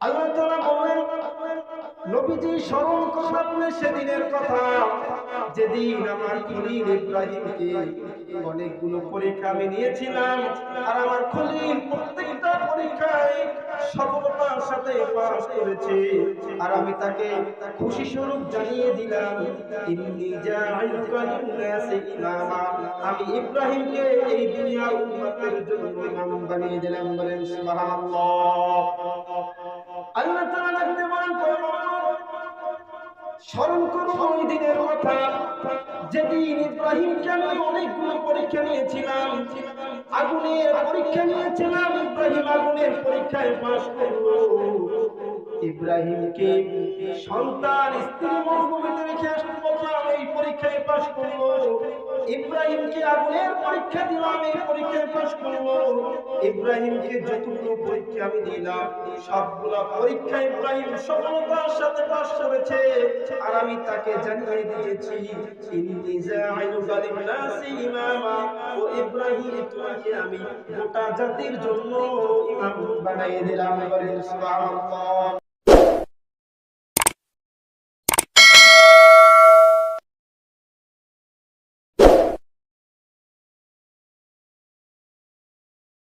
আল্লাহ বললেন নবীজি স্মরণ সেদিনের কথা। যেদিন আমার খলিল ইব্রাহিমকে অনেকগুলো পরীক্ষা আমি নিয়েছিলাম, আর আমার খলিল প্রত্যেকটা পরীক্ষায় সফলতার সাথে পাস করেছে, আর আমি তাকে খুশি স্বরূপ জানিয়ে দিলাম আমি ইব্রাহিমকে এই জন্য বানিয়ে দিলাম বলেন স্মরণ করো ওই দিনের কথা। যেদিন ইব্রাহিমকে আমি অনেকগুলো পরীক্ষা নিয়েছিলাম, আগুনের পরীক্ষা নিয়েছিলাম, ইব্রাহিম আগুনের পরীক্ষায় পাশ করল ইব্রাহিমকে সন্তান স্ত্রী মরুভূমিতে রেখে আসতে বললাম এই পরীক্ষায় পাশ করল ইব্রাহিমকে আগুনের পরীক্ষা দিলাম, এই পরীক্ষায় পাশ করল। ইব্রাহিমকে যতগুলো পরীক্ষা আমি দিলাম, সবগুলো পরীক্ষা ইব্রাহিম সফলতার সাথে পাশ করেছে। আর আমি তাকে জানিয়ে দিয়েছি, ইন্নী জাআইলুকা লিন-নাসি ইমামা। ও ইব্রাহিম, তোমাকে আমি গোটা জাতির জন্য ইমাম বানিয়ে দিলাম বলেন সুবহানাল্লাহ।